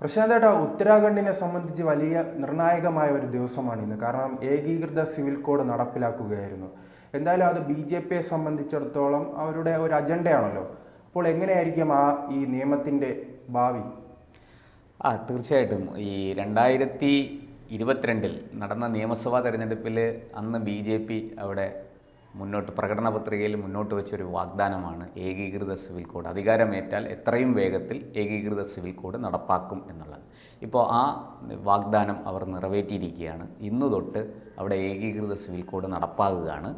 പ്രശാന്ത് ഏട്ടാ ഉത്തരാഖണ്ഡിനെ സംബന്ധിച്ച് വലിയ നിർണായകമായ ഒരു ദിവസമാണ് ഇന്ന്. കാരണം ഏകീകൃത സിവിൽ കോഡ് നടപ്പിലാക്കുകയായിരുന്നു. എന്തായാലും അത് ബി ജെ പിയെ സംബന്ധിച്ചിടത്തോളം അവരുടെ ഒരു അജണ്ടയാണല്ലോ. അപ്പോൾ എങ്ങനെയായിരിക്കും ആ ഈ നിയമത്തിന്റെ ഭാവി? ആ തീർച്ചയായിട്ടും. ഈ രണ്ടായിരത്തി ഇരുപത്തിരണ്ടിൽ നടന്ന നിയമസഭാ തെരഞ്ഞെടുപ്പിൽ അന്ന് ബി ജെ പി അവിടെ മുന്നോട്ട് പ്രകടന പത്രികയിൽ മുന്നോട്ട് വെച്ചൊരു വാഗ്ദാനമാണ് ഏകീകൃത സിവിൽ കോഡ്. അധികാരമേറ്റാൽ എത്രയും വേഗത്തിൽ ഏകീകൃത സിവിൽ കോഡ് നടപ്പാക്കും എന്നുള്ളത്. ഇപ്പോൾ ആ വാഗ്ദാനം അവർ നിറവേറ്റിയിരിക്കുകയാണ്. ഇന്നു തൊട്ട് അവിടെ ഏകീകൃത സിവിൽ കോഡ് നടപ്പാക്കുകയാണ്.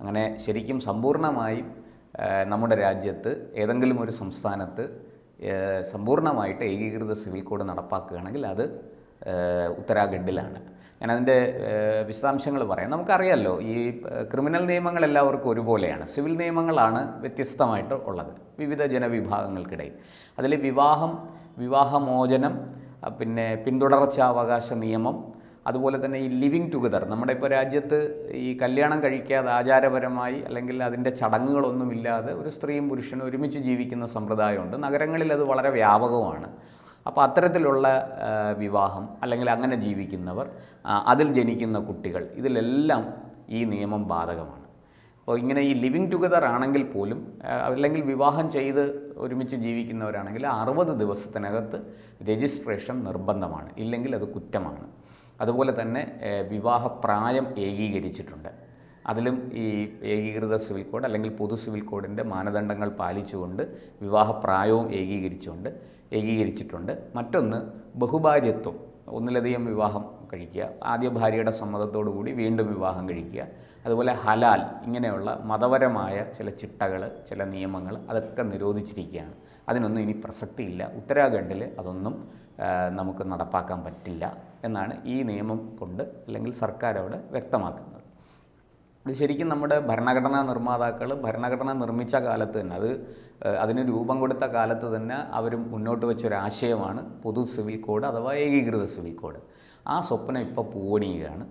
അങ്ങനെ ശരിക്കും സമ്പൂർണമായും നമ്മുടെ രാജ്യത്ത് ഏതെങ്കിലും ഒരു സംസ്ഥാനത്ത് സമ്പൂർണമായിട്ട് ഏകീകൃത സിവിൽ കോഡ് നടപ്പാക്കുകയാണെങ്കിൽ അത് ഉത്തരാഖണ്ഡിലാണ്. ഞാനതിന്റെ വിശദാംശങ്ങൾ പറയാം. നമുക്കറിയാമല്ലോ ഈ ക്രിമിനൽ നിയമങ്ങൾ എല്ലാവർക്കും ഒരുപോലെയാണ്. സിവിൽ നിയമങ്ങളാണ് വ്യത്യസ്തമായിട്ട് ഉള്ളത് വിവിധ ജനവിഭാഗങ്ങൾക്കിടയിൽ. അതിൽ വിവാഹം വിവാഹമോചനം പിന്നെ പിന്തുടർച്ചാവകാശ നിയമം അതുപോലെ തന്നെ ഈ ലിവിങ് ടുഗദർ. നമ്മുടെ ഇപ്പോൾ രാജ്യത്ത് ഈ കല്യാണം കഴിക്കാതെ ആചാരപരമായി അല്ലെങ്കിൽ അതിന്റെ ചടങ്ങുകളൊന്നുമില്ലാതെ ഒരു സ്ത്രീയും പുരുഷനും ഒരുമിച്ച് ജീവിക്കുന്ന സമ്പ്രദായമുണ്ട്. നഗരങ്ങളിൽ അത് വളരെ വ്യാപകമാണ്. അപ്പോൾ അത്തരത്തിലുള്ള വിവാഹം അല്ലെങ്കിൽ അങ്ങനെ ജീവിക്കുന്നവർ അതിൽ ജനിക്കുന്ന കുട്ടികൾ ഇതിലെല്ലാം ഈ നിയമം ബാധകമാണ്. അപ്പോൾ ഇങ്ങനെ ഈ ലിവിങ് ടുഗദർ ആണെങ്കിൽ പോലും അല്ലെങ്കിൽ വിവാഹം ചെയ്ത് ഒരുമിച്ച് ജീവിക്കുന്നവരാണെങ്കിൽ അറുപത് ദിവസത്തിനകത്ത് രജിസ്ട്രേഷൻ നിർബന്ധമാണ് ഇല്ലെങ്കിൽ അത് കുറ്റമാണ്. അതുപോലെ തന്നെ വിവാഹ വിവാഹപ്രായം ഏകീകരിച്ചിട്ടുണ്ട്. അതിലും ഈ ഏകീകൃത സിവിൽ കോഡ് അല്ലെങ്കിൽ പൊതു സിവിൽ കോഡിന്റെ മാനദണ്ഡങ്ങൾ പാലിച്ചുകൊണ്ട് വിവാഹപ്രായവും ഏകീകരിച്ചുകൊണ്ട് ഏകീകരിച്ചിട്ടുണ്ട്. മറ്റൊന്ന് ബഹുഭാര്യത്വം. ഒന്നിലധികം വിവാഹം കഴിക്കുക. ആദ്യ ഭാര്യയുടെ കൂടി വീണ്ടും വിവാഹം കഴിക്കുക. അതുപോലെ ഹലാൽ ഇങ്ങനെയുള്ള മതപരമായ ചില ചിട്ടകൾ ചില നിയമങ്ങൾ അതൊക്കെ നിരോധിച്ചിരിക്കുകയാണ്. അതിനൊന്നും ഇനി പ്രസക്തിയില്ല. ഉത്തരാഖണ്ഡിൽ അതൊന്നും നമുക്ക് നടപ്പാക്കാൻ പറ്റില്ല എന്നാണ് ഈ നിയമം കൊണ്ട് അല്ലെങ്കിൽ സർക്കാർ അവിടെ വ്യക്തമാക്കുന്നത്. ഇത് ശരിക്കും നമ്മുടെ ഭരണഘടനാ നിർമ്മാതാക്കൾ ഭരണഘടന നിർമ്മിച്ച കാലത്ത് തന്നെ അത് അതിന് രൂപം കൊടുത്ത കാലത്ത് തന്നെ അവർ മുന്നോട്ട് വെച്ചൊരാശയമാണ് പൊതു സിവിൽ കോഡ് അഥവാ ഏകീകൃത സിവിൽ കോഡ്. ആ സ്വപ്നം ഇപ്പോൾ പൂവണിയുകയാണ്.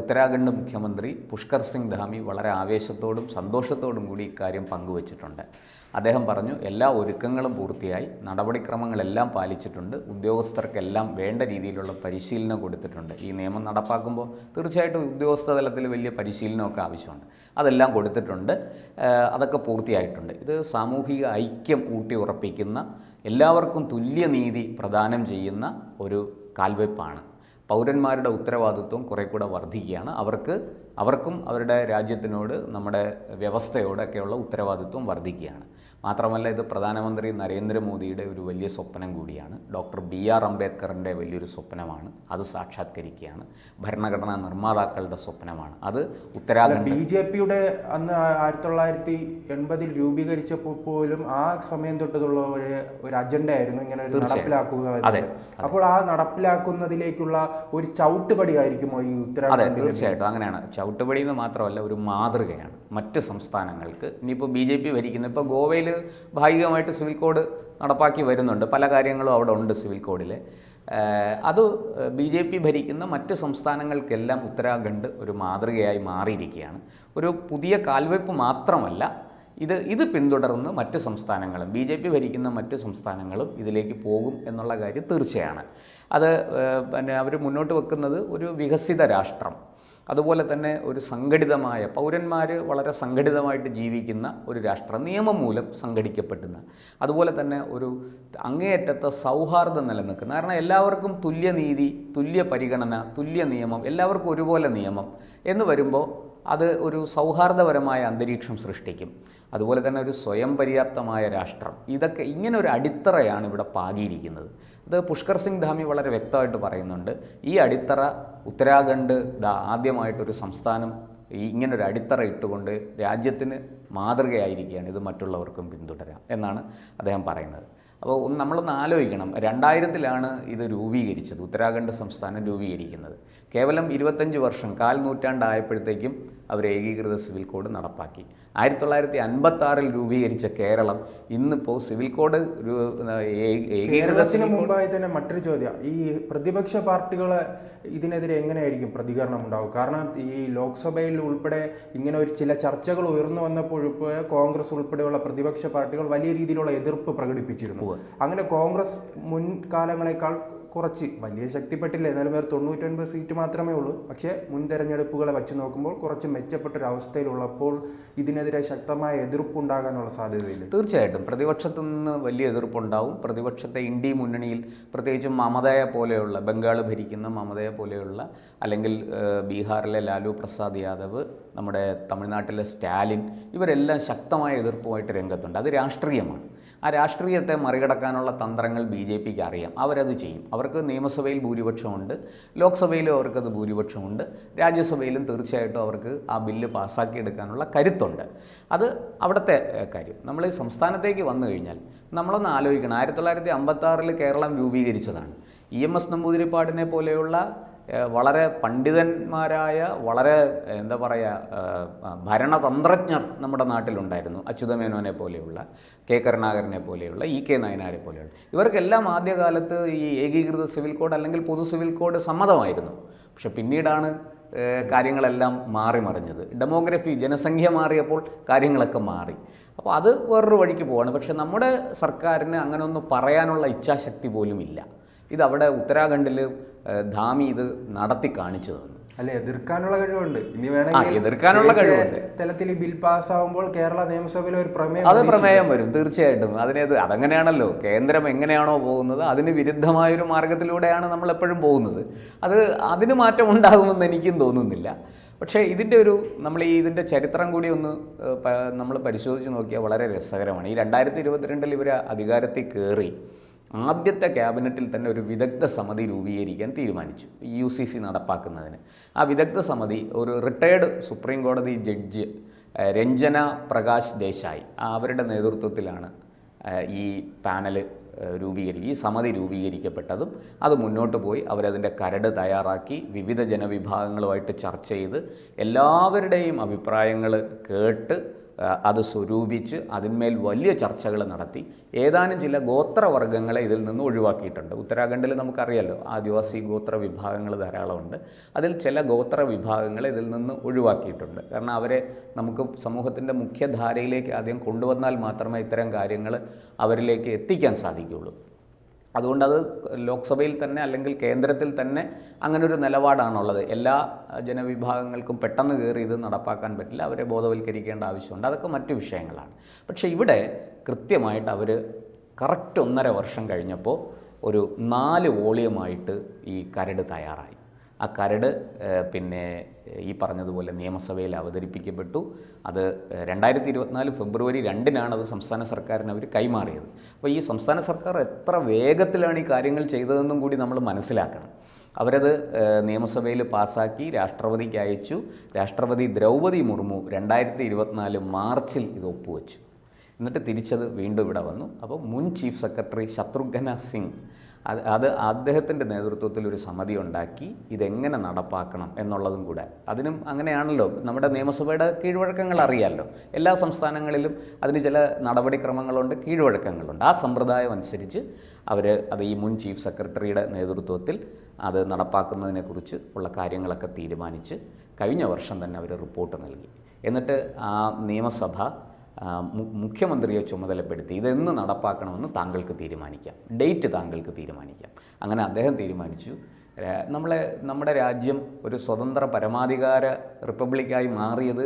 ഉത്തരാഖണ്ഡ് മുഖ്യമന്ത്രി പുഷ്കർ സിംഗ് ധാമി വളരെ ആവേശത്തോടും സന്തോഷത്തോടും കൂടി ഇക്കാര്യം പങ്കുവച്ചിട്ടുണ്ട്. അദ്ദേഹം പറഞ്ഞു എല്ലാ ഒരുക്കങ്ങളും പൂർത്തിയായി നടപടിക്രമങ്ങളെല്ലാം പാലിച്ചിട്ടുണ്ട് ഉദ്യോഗസ്ഥർക്കെല്ലാം വേണ്ട രീതിയിലുള്ള പരിശീലനം കൊടുത്തിട്ടുണ്ട്. ഈ നിയമം നടപ്പാക്കുമ്പോൾ തീർച്ചയായിട്ടും ഉദ്യോഗസ്ഥ തലത്തിൽ വലിയ പരിശീലനമൊക്കെ ആവശ്യമുണ്ട് അതെല്ലാം കൊടുത്തിട്ടുണ്ട് അതൊക്കെ പൂർത്തിയായിട്ടുണ്ട്. ഇത് സാമൂഹിക ഐക്യം ഊട്ടി ഉറപ്പിക്കുന്ന എല്ലാവർക്കും തുല്യനീതി പ്രദാനം ചെയ്യുന്ന ഒരു കാൽവെപ്പാണ്. പൗരന്മാരുടെ ഉത്തരവാദിത്വം കുറെ കൂടെ വർദ്ധിക്കുകയാണ് അവർക്ക് അവർക്കും അവരുടെ രാജ്യത്തിനോട് നമ്മുടെ വ്യവസ്ഥയോടൊക്കെയുള്ള ഉത്തരവാദിത്വം വർദ്ധിക്കുകയാണ് മാത്രമല്ല ഇത് പ്രധാനമന്ത്രി നരേന്ദ്രമോദിയുടെ ഒരു വലിയ സ്വപ്നം കൂടിയാണ്. ഡോക്ടർ ബി ആർ അംബേദ്കറിന്റെ വലിയൊരു സ്വപ്നമാണ്. അത് സാക്ഷാത്കരിക്കുകയാണ്. ഭരണഘടനാ നിർമ്മാതാക്കളുടെ സ്വപ്നമാണ്. അത് ഉത്തരാഖണ്ഡ് ബി ജെ പിയുടെ അന്ന് ആയിരത്തി തൊള്ളായിരത്തി എൺപതിൽ രൂപീകരിച്ചപ്പോൾ പോലും ആ സമയം തൊട്ടുള്ള ഒരു ഒരു അജണ്ടയായിരുന്നു ഇങ്ങനെ ഒരു നടപ്പിലാക്കുക അതെ, അപ്പോൾ ആ നടപ്പിലാക്കുന്നതിലേക്കുള്ള ഒരു ചവിട്ടുപടി ആയിരിക്കുമോ ഈ ഉത്തരാഖണ്ഡ് തീർച്ചയായിട്ടും അങ്ങനെയാണ്. ചവിട്ടുപടി എന്ന് മാത്രമല്ല ഒരു മാതൃകയാണ് മറ്റ് സംസ്ഥാനങ്ങൾക്ക്. ഇനിയിപ്പോൾ ബി ജെ പി ഭരിക്കുന്ന ഇപ്പോൾ ഗോവയിൽ ഭാഗികമായിട്ട് സിവിൽ കോഡ് നടപ്പാക്കി വരുന്നുണ്ട്. പല കാര്യങ്ങളും അവിടെ ഉണ്ട് സിവിൽ കോഡിൽ അത് ബി ജെ പി ഭരിക്കുന്ന മറ്റ് സംസ്ഥാനങ്ങൾക്കെല്ലാം ഉത്തരാഖണ്ഡ് ഒരു മാതൃകയായി മാറിയിരിക്കുകയാണ്. ഒരു പുതിയ കാൽവയ്പ് മാത്രമല്ല ഇത് ഇത് പിന്തുടർന്ന് മറ്റ് സംസ്ഥാനങ്ങളും ബി ജെ പി ഭരിക്കുന്ന മറ്റ് സംസ്ഥാനങ്ങളും ഇതിലേക്ക് പോകും എന്നുള്ള കാര്യം തീർച്ചയാണ്. അത് പിന്നെ അവർ മുന്നോട്ട് വെക്കുന്നത് ഒരു വികസിത രാഷ്ട്രം. അതുപോലെ തന്നെ ഒരു സംഘടിതമായ പൗരന്മാർ വളരെ സംഘടിതമായിട്ട് ജീവിക്കുന്ന ഒരു രാഷ്ട്ര നിയമം മൂലം സംഘടിക്കപ്പെടുന്ന അതുപോലെ തന്നെ ഒരു അങ്ങേയറ്റത്തെ സൗഹാർദ്ദം നിലനിൽക്കുന്ന കാരണം എല്ലാവർക്കും തുല്യനീതി തുല്യ പരിഗണന തുല്യ നിയമം എല്ലാവർക്കും ഒരുപോലെ നിയമം എന്ന് വരുമ്പോൾ അത് ഒരു സൗഹാർദ്ദപരമായ അന്തരീക്ഷം സൃഷ്ടിക്കും. അതുപോലെ തന്നെ ഒരു സ്വയം പര്യാപ്തമായ രാഷ്ട്രം. ഇതൊക്കെ ഇങ്ങനെ ഒരു അടിത്തറയാണ് ഇവിടെ പാകിയിരിക്കുന്നത്. അത് പുഷ്കർ സിംഗ് ധാമി വളരെ വ്യക്തമായിട്ട് പറയുന്നുണ്ട്. ഈ അടിത്തറ ഉത്തരാഖണ്ഡ് ആദ്യമായിട്ടൊരു സംസ്ഥാനം ഇങ്ങനൊരു അടിത്തറ ഇട്ടുകൊണ്ട് രാജ്യത്തിന് മാതൃകയായിരിക്കുകയാണ്. ഇത് മറ്റുള്ളവർക്കും പിന്തുടരാം എന്നാണ് അദ്ദേഹം പറയുന്നത്. അപ്പോൾ ഒന്ന് നമ്മളൊന്ന് ആലോചിക്കണം. രണ്ടായിരത്തിലാണ് ഇത് രൂപീകരിച്ചത്. ഉത്തരാഖണ്ഡ് സംസ്ഥാനം രൂപീകരിക്കുന്നത്. കേവലം ഇരുപത്തഞ്ച് വർഷം കാൽ നൂറ്റാണ്ടായപ്പോഴത്തേക്കും അവർ ഏകീകൃത സിവിൽ കോഡ് നടപ്പാക്കി. ആയിരത്തി തൊള്ളായിരത്തി അൻപത്തി ആറിൽ രൂപീകരിച്ച കേരളം ഇന്നിപ്പോൾ സിവിൽ കോഡ് കേരളത്തിന് മുമ്പായി തന്നെ മറ്റൊരു ചോദ്യം. ഈ പ്രതിപക്ഷ പാർട്ടികൾ ഇതിനെതിരെ എങ്ങനെയായിരിക്കും പ്രതികരണം ഉണ്ടാവും കാരണം ഈ ലോക്സഭയിൽ ഉൾപ്പെടെ ഇങ്ങനെ ഒരു ചില ചർച്ചകൾ ഉയർന്നു വന്നപ്പോൾ കോൺഗ്രസ് ഉൾപ്പെടെയുള്ള പ്രതിപക്ഷ പാർട്ടികൾ വലിയ രീതിയിലുള്ള എതിർപ്പ് പ്രകടിപ്പിച്ചിരുന്നു. അങ്ങനെ കോൺഗ്രസ് മുൻകാലങ്ങളെക്കാൾ കുറച്ച്. വലിയ ശക്തിപ്പെട്ടില്ല. എന്നാലും വേറെ തൊണ്ണൂറ്റൊൻപത് സീറ്റ് മാത്രമേ ഉള്ളൂ. പക്ഷേ മുൻ തെരഞ്ഞെടുപ്പുകളെ വെച്ച് നോക്കുമ്പോൾ കുറച്ച് മെച്ചപ്പെട്ട ഒരു അവസ്ഥയിലുള്ളപ്പോൾ ഇതിനെതിരെ ശക്തമായ എതിർപ്പ് ഉണ്ടാകാനുള്ള സാധ്യതയില്ല. തീർച്ചയായിട്ടും. പ്രതിപക്ഷത്തു നിന്ന് വലിയ എതിർപ്പുണ്ടാവും. പ്രതിപക്ഷത്തെ ഇന്ത്യ മുന്നണിയിൽ പ്രത്യേകിച്ചും മമതയെ പോലെയുള്ള ബംഗാൾ ഭരിക്കുന്ന മമതയെ പോലെയുള്ള അല്ലെങ്കിൽ ബീഹാറിലെ ലാലു പ്രസാദ് യാദവ് നമ്മുടെ തമിഴ്നാട്ടിലെ സ്റ്റാലിൻ ഇവരെല്ലാം ശക്തമായ എതിർപ്പുമായിട്ട് രംഗത്തുണ്ട്. അത് രാഷ്ട്രീയമാണ്. ആ രാഷ്ട്രീയത്തെ മറികടക്കാനുള്ള തന്ത്രങ്ങൾ ബി ജെ പിക്ക് അറിയാം. അവരത് ചെയ്യും. അവർക്ക് നിയമസഭയിൽ ഭൂരിപക്ഷമുണ്ട്. ലോക്സഭയിലും അവർക്കത് ഭൂരിപക്ഷമുണ്ട്. രാജ്യസഭയിലും തീർച്ചയായിട്ടും അവർക്ക് ആ ബില്ല് പാസ്സാക്കിയെടുക്കാനുള്ള കരുത്തുണ്ട്. അത് അവിടുത്തെ കാര്യം. നമ്മൾ സംസ്ഥാനത്തേക്ക് വന്നു കഴിഞ്ഞാൽ നമ്മളൊന്ന് ആലോചിക്കണം. ആയിരത്തി തൊള്ളായിരത്തി അമ്പത്താറിൽ കേരളം രൂപീകരിച്ചതാണ്. ഇ എം എസ് നമ്പൂതിരിപ്പാടിനെ പോലെയുള്ള വളരെ പണ്ഡിതന്മാരായ വളരെ എന്താ പറയുക ഭരണതന്ത്രജ്ഞർ നമ്മുടെ നാട്ടിലുണ്ടായിരുന്നു. അച്യുതമേനോനെ പോലെയുള്ള കെ കരുണാകരനെ പോലെയുള്ള ഇ കെ നയനാരെ പോലെയുള്ള. ഇവർക്കെല്ലാം ആദ്യകാലത്ത് ഈ ഏകീകൃത സിവിൽ കോഡ് അല്ലെങ്കിൽ പൊതു സിവിൽ കോഡ് സമ്മതമായിരുന്നു. പക്ഷെ പിന്നീടാണ് കാര്യങ്ങളെല്ലാം മാറി മറിഞ്ഞത് ഡെമോഗ്രഫി ജനസംഖ്യ മാറിയപ്പോൾ കാര്യങ്ങളൊക്കെ മാറി. അപ്പോൾ അത് വേറൊരു വഴിക്ക് പോവാണ്. പക്ഷെ നമ്മുടെ സർക്കാരിന് അങ്ങനെ ഒന്ന് പറയാനുള്ള ഇച്ഛാശക്തി പോലും ഇല്ല ഇതവിടെ ഉത്തരാഖണ്ഡിൽ ധാമി ഇത് നടത്തി കാണിച്ചു തന്നു. അല്ലെ എതിർക്കാനുള്ള കഴിവുണ്ട്. ഇനി വേണമെങ്കിൽ എതിർക്കാനുള്ള കഴിവുണ്ട്. തലത്തിൽ ഈ ബിൽ പാസ്സാവുമ്പോൾ കേരള നിയമസഭയിൽ ഒരു പ്രമേയം അത് പ്രമേയം വരും തീർച്ചയായിട്ടും. അതിനേത് അതങ്ങനെയാണല്ലോ. കേന്ദ്രം എങ്ങനെയാണോ പോകുന്നത് അതിന് വിരുദ്ധമായൊരു മാർഗത്തിലൂടെയാണ് നമ്മൾ എപ്പോഴും പോകുന്നത്. അത് അതിന് മാറ്റം ഉണ്ടാകുമെന്ന് എനിക്കും തോന്നുന്നില്ല. പക്ഷേ ഇതിന്റെ ഒരു നമ്മൾ ഈ ഇതിന്റെ ചരിത്രം കൂടി ഒന്ന് നമ്മൾ പരിശോധിച്ച് നോക്കിയാൽ വളരെ രസകരമാണ്. ഈ രണ്ടായിരത്തി ഇരുപത്തിരണ്ടിൽ ഇവർ അധികാരത്തിൽ കയറി. ആദ്യത്തെ ക്യാബിനറ്റിൽ തന്നെ ഒരു വിദഗ്ധ സമിതി രൂപീകരിക്കാൻ തീരുമാനിച്ചു. യു സി സി നടപ്പാക്കുന്നതിന്. ആ വിദഗ്ധ സമിതി ഒരു റിട്ടയേർഡ് സുപ്രീം കോടതി ജഡ്ജ് രഞ്ജന പ്രകാശ് ദേശായി. അവരുടെ നേതൃത്വത്തിലാണ് ഈ പാനൽ രൂപീകരി ഈ സമിതി രൂപീകരിക്കപ്പെട്ടതും അത് മുന്നോട്ട് പോയി അവരതിന്റെ കരട് തയ്യാറാക്കി വിവിധ ജനവിഭാഗങ്ങളുമായിട്ട് ചർച്ച ചെയ്ത് എല്ലാവരുടെയും അഭിപ്രായങ്ങൾ കേട്ട് അത് സ്വരൂപിച്ച് അതിന്മേൽ വലിയ ചർച്ചകൾ നടത്തി. ഏതാനും ചില ഗോത്രവർഗങ്ങളെ ഇതിൽ നിന്ന് ഒഴിവാക്കിയിട്ടുണ്ട്. ഉത്തരാഖണ്ഡിൽ നമുക്കറിയാലോ ആദിവാസി ഗോത്ര വിഭാഗങ്ങൾ ധാരാളമുണ്ട്. അതിൽ ചില ഗോത്ര വിഭാഗങ്ങളെ ഇതിൽ നിന്ന് ഒഴിവാക്കിയിട്ടുണ്ട്. കാരണം അവരെ നമുക്ക് സമൂഹത്തിന്റെ മുഖ്യധാരയിലേക്ക് ആദ്യം കൊണ്ടുവന്നാൽ മാത്രമേ ഇത്തരം കാര്യങ്ങൾ അവരിലേക്ക് എത്തിക്കാൻ സാധിക്കുകയുള്ളൂ. അതുകൊണ്ട് അത് ലോക്സഭയിൽ തന്നെ അല്ലെങ്കിൽ കേന്ദ്രത്തിൽ തന്നെ അങ്ങനെ ഒരു നിലപാടാണുള്ളത്. എല്ലാ ജനവിഭാഗങ്ങൾക്കും പെട്ടെന്ന് കയറി ഇത് നടപ്പാക്കാൻ പറ്റില്ല. അവരെ ബോധവൽക്കരിക്കേണ്ട ആവശ്യമുണ്ട്. അതൊക്കെ മറ്റു വിഷയങ്ങളാണ്. പക്ഷേ ഇവിടെ കൃത്യമായിട്ട് അവർ കറക്റ്റ് ഒന്നര വർഷം കഴിഞ്ഞപ്പോൾ ഒരു നാല് വോളിയമായിട്ട് ഈ കരട് തയ്യാറായി. ആ കരട് പിന്നെ ഈ പറഞ്ഞതുപോലെ നിയമസഭയിൽ അവതരിപ്പിക്കപ്പെട്ടു. അത് രണ്ടായിരത്തി ഇരുപത്തിനാല് ഫെബ്രുവരി രണ്ടിനാണ് അത് സംസ്ഥാന സർക്കാരിന് അവർ കൈമാറിയത്. അപ്പോൾ ഈ സംസ്ഥാന സർക്കാർ എത്ര വേഗത്തിലാണ് ഈ കാര്യങ്ങൾ ചെയ്തതെന്നും കൂടി നമ്മൾ മനസ്സിലാക്കണം. അവരത് നിയമസഭയിൽ പാസാക്കി രാഷ്ട്രപതിക്ക് അയച്ചു. രാഷ്ട്രപതി ദ്രൗപദി മുർമു രണ്ടായിരത്തി ഇരുപത്തിനാല് മാർച്ചിൽ ഇത് ഒപ്പുവെച്ചു. എന്നിട്ട് തിരിച്ചത് വീണ്ടും ഇവിടെ വന്നു. അപ്പോൾ മുൻ ചീഫ് സെക്രട്ടറി ശത്രുഘ്ന സിംഗ് അത് അദ്ദേഹത്തിന്റെ നേതൃത്വത്തിൽ ഒരു സമിതി ഉണ്ടാക്കി ഇതെങ്ങനെ നടപ്പാക്കണം എന്നുള്ളതും കൂടെ. അതിനും അങ്ങനെയാണല്ലോ. നമ്മുടെ നിയമസഭയുടെ കീഴ്വഴക്കങ്ങൾ അറിയാമല്ലോ എല്ലാ സംസ്ഥാനങ്ങളിലും അതിന് ചില നടപടിക്രമങ്ങളുണ്ട് കീഴ്വഴക്കങ്ങളുണ്ട്. ആ സമ്പ്രദായം അനുസരിച്ച് അവർ അത് ഈ മുൻ ചീഫ് സെക്രട്ടറിയുടെ നേതൃത്വത്തിൽ അത് നടപ്പാക്കുന്നതിനെക്കുറിച്ച് ഉള്ള കാര്യങ്ങളൊക്കെ തീരുമാനിച്ച് കഴിഞ്ഞ വർഷം തന്നെ അവർ റിപ്പോർട്ട് നൽകി. എന്നിട്ട് ആ നിയമസഭ മുഖ്യമന്ത്രിയെ ചുമതലപ്പെടുത്തി ഇതെന്ന് നടപ്പാക്കണമെന്ന് താങ്കൾക്ക് തീരുമാനിക്കാം. ഡേറ്റ് താങ്കൾക്ക് തീരുമാനിക്കാം. അങ്ങനെ അദ്ദേഹം തീരുമാനിച്ചു. നമ്മളെ നമ്മുടെ രാജ്യം ഒരു സ്വതന്ത്ര പരമാധികാര റിപ്പബ്ലിക്കായി മാറിയത്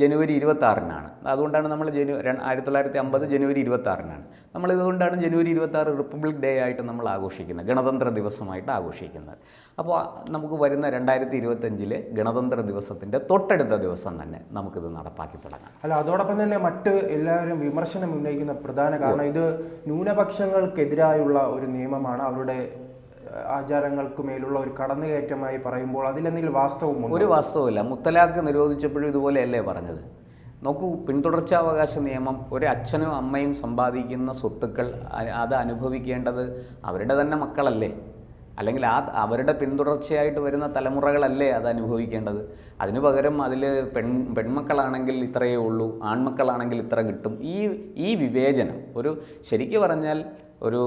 ജനുവരി ഇരുപത്താറിനാണ്. അതുകൊണ്ടാണ് നമ്മൾ ജനു ആയിരത്തി തൊള്ളായിരത്തി അമ്പത് ജനുവരി ഇരുപത്താറിനാണ്. നമ്മൾ ഇതുകൊണ്ടാണ് ജനുവരി ഇരുപത്താറ് റിപ്പബ്ലിക് ഡേ ആയിട്ട് നമ്മൾ ആഘോഷിക്കുന്നത് ഗണതന്ത്ര ദിവസമായിട്ട് ആഘോഷിക്കുന്നത്. അപ്പോൾ നമുക്ക് വരുന്ന രണ്ടായിരത്തി ഇരുപത്തഞ്ചിലെ ഗണതന്ത്ര ദിവസത്തിന്റെ തൊട്ടടുത്ത ദിവസം തന്നെ നമുക്കിത് നടപ്പാക്കി തുടങ്ങാം. അല്ല അതോടൊപ്പം തന്നെ മറ്റ് എല്ലാവരും വിമർശനം ഉന്നയിക്കുന്ന പ്രധാന കാരണം ഇത് ന്യൂനപക്ഷങ്ങൾക്കെതിരായുള്ള ഒരു നിയമമാണ് അവരുടെ ആചാരങ്ങൾക്ക് മേലുള്ള ഒരു കടന്നുകയറ്റമായി പറയുമ്പോൾ അതിലെന്തെങ്കിലും വാസ്തവമുണ്ട് ഒരു വാസ്തവമില്ല. മുത്തലാഖ് നിരോധിച്ചപ്പോഴും ഇതുപോലെയല്ലേ പറഞ്ഞത്? നോക്കൂ പിന്തുടർച്ചാവകാശ നിയമം ഒരു അച്ഛനും അമ്മയും സമ്പാദിക്കുന്ന സ്വത്തുക്കൾ അത് അനുഭവിക്കേണ്ടത് അവരുടെ തന്നെ മക്കളല്ലേ? അല്ലെങ്കിൽ ആ അവരുടെ പിന്തുടർച്ചയായിട്ട് വരുന്ന തലമുറകളല്ലേ അത് അനുഭവിക്കേണ്ടത്? അതിനു പകരം അതിൽ പെൺ പെൺമക്കളാണെങ്കിൽ ഇത്രയേ ഉള്ളൂ ആൺമക്കളാണെങ്കിൽ ഇത്ര കിട്ടും. ഈ ഈ വിവേചനം ഒരു ശരിക്കു പറഞ്ഞാൽ ഒരു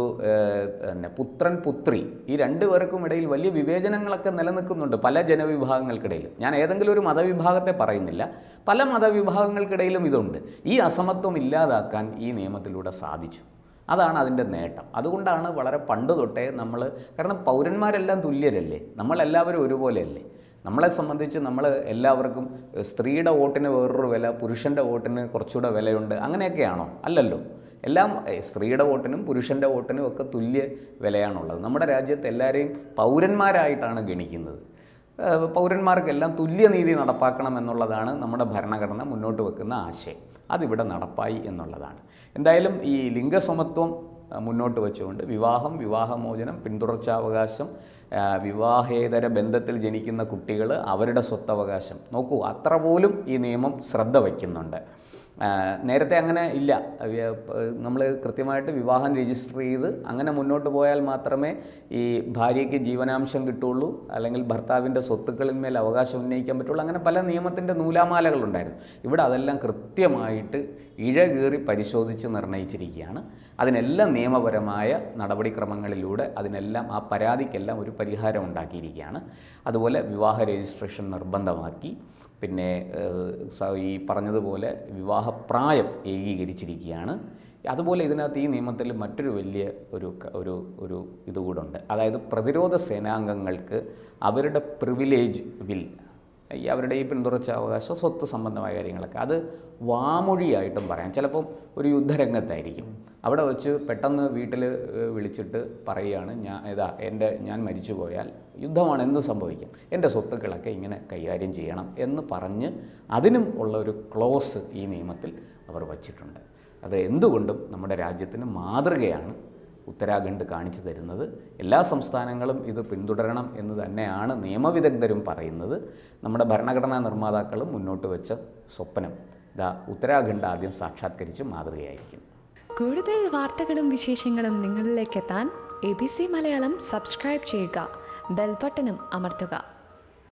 പിന്നെ പുത്രൻ പുത്രി ഈ രണ്ടു പേർക്കും ഇടയിൽ വലിയ വിവേചനങ്ങളൊക്കെ നിലനിൽക്കുന്നുണ്ട് പല ജനവിഭാഗങ്ങൾക്കിടയിൽ. ഞാൻ ഏതെങ്കിലും ഒരു മതവിഭാഗത്തെ പറയുന്നില്ല. പല മതവിഭാഗങ്ങൾക്കിടയിലും ഇതുണ്ട്. ഈ അസമത്വം ഇല്ലാതാക്കാൻ ഈ നിയമത്തിലൂടെ സാധിച്ചു. അതാണ് അതിന്റെ നേട്ടം. അതുകൊണ്ടാണ് വളരെ പണ്ട് തൊട്ടേ നമ്മൾ കാരണം പൗരന്മാരെല്ലാം തുല്യരല്ലേ? നമ്മളെല്ലാവരും ഒരുപോലെയല്ലേ? നമ്മളെ സംബന്ധിച്ച് നമ്മൾ എല്ലാവർക്കും സ്ത്രീയുടെ വോട്ടിന് വേറൊരു വില പുരുഷന്റെ വോട്ടിന് കുറച്ചുകൂടെ വിലയുണ്ട്. അങ്ങനെയൊക്കെയാണോ? അല്ലല്ലോ. എല്ലാം സ്ത്രീയുടെ വോട്ടിനും പുരുഷന്റെ വോട്ടിനും ഒക്കെ തുല്യ വിലയാണുള്ളത്. നമ്മുടെ രാജ്യത്ത് എല്ലാവരെയും പൗരന്മാരായിട്ടാണ് ഗണിക്കുന്നത്. പൗരന്മാർക്കെല്ലാം തുല്യനീതി നടപ്പാക്കണം എന്നുള്ളതാണ് നമ്മുടെ ഭരണഘടന മുന്നോട്ട് വെക്കുന്ന ആശയം. അതിവിടെ നടപ്പായി എന്നുള്ളതാണ്. എന്തായാലും ഈ ലിംഗസമത്വം മുന്നോട്ട് വെച്ചുകൊണ്ട് വിവാഹം വിവാഹമോചനം പിന്തുടർച്ചാവകാശം വിവാഹേതര ബന്ധത്തിൽ ജനിക്കുന്ന കുട്ടികൾ അവരുടെ സ്വത്തവകാശം. നോക്കൂ അത്ര പോലും ഈ നിയമം ശ്രദ്ധ വയ്ക്കുന്നുണ്ട്. നേരത്തെ അങ്ങനെ ഇല്ല. നമ്മൾ കൃത്യമായിട്ട് വിവാഹം രജിസ്റ്റർ ചെയ്ത് അങ്ങനെ മുന്നോട്ട് പോയാൽ മാത്രമേ ഈ ഭാര്യയ്ക്ക് ജീവനാംശം കിട്ടുള്ളൂ അല്ലെങ്കിൽ ഭർത്താവിന്റെ സ്വത്തുക്കളിന്മേൽ അവകാശം ഉന്നയിക്കാൻ പറ്റുള്ളൂ. അങ്ങനെ പല നിയമത്തിന്റെ നൂലാമാലകളുണ്ടായിരുന്നു. ഇവിടെ അതെല്ലാം കൃത്യമായിട്ട് ഇഴകീറി പരിശോധിച്ച് നിർണയിച്ചിരിക്കുകയാണ്. അതിനെല്ലാം നിയമപരമായ നടപടിക്രമങ്ങളിലൂടെ അതിനെല്ലാം ആ പരാതിക്കെല്ലാം ഒരു പരിഹാരം ഉണ്ടാക്കിയിരിക്കുകയാണ്. അതുപോലെ വിവാഹ രജിസ്ട്രേഷൻ നിർബന്ധമാക്കി. പിന്നെ ഈ പറഞ്ഞതുപോലെ വിവാഹപ്രായം ഏകീകരിച്ചിരിക്കുകയാണ്. അതുപോലെ ഇതിനകത്ത് ഈ നിയമത്തിൽ മറ്റൊരു വലിയ ഒരു ഒരു ഒരു ഇതുകൂടുണ്ട് അതായത് പ്രതിരോധ സേനാംഗങ്ങൾക്ക് അവരുടെ പ്രിവിലേജ് വിൽ ഈ അവരുടെ ഈ പിന്തുടർച്ച അവകാശം സ്വത്ത് സംബന്ധമായ കാര്യങ്ങളൊക്കെ. അത് വാമൊഴിയായിട്ടും പറയാം. ചിലപ്പം ഒരു യുദ്ധരംഗത്തായിരിക്കും. അവിടെ വെച്ച് പെട്ടെന്ന് വീട്ടിൽ വിളിച്ചിട്ട് പറയുകയാണ് ഞാൻ ഇതാ എന്റെ ഞാൻ മരിച്ചു പോയാൽ യുദ്ധമാണ് എന്ത് സംഭവിക്കും? എന്റെ സ്വത്തുക്കളൊക്കെ ഇങ്ങനെ കൈകാര്യം ചെയ്യണം എന്ന് പറഞ്ഞ് അതിനും ഉള്ള ഒരു ക്ലോസ് ഈ നിയമത്തിൽ അവർ വച്ചിട്ടുണ്ട്. അത് എന്തുകൊണ്ടും നമ്മുടെ രാജ്യത്തിന് മാതൃകയാണ് ഉത്തരാഖണ്ഡ് കാണിച്ചു തരുന്നത്. എല്ലാ സംസ്ഥാനങ്ങളും ഇത് പിന്തുടരണം എന്ന് തന്നെയാണ് നിയമവിദഗ്ധരും പറയുന്നത്. നമ്മുടെ ഭരണഘടനാ നിർമ്മാതാക്കളും മുന്നോട്ട് വെച്ച സ്വപ്നം ഇതാ ഉത്തരാഖണ്ഡ് ആദ്യം സാക്ഷാത്കരിച്ച് മാതൃകയായിരിക്കും. കൂടുതൽ വാർത്തകളും വിശേഷങ്ങളും നിങ്ങളിലേക്ക് എത്താൻ A B C Malayalam subscribe ചെയ്യുക. ബെൽബട്ടനും അമർത്തുക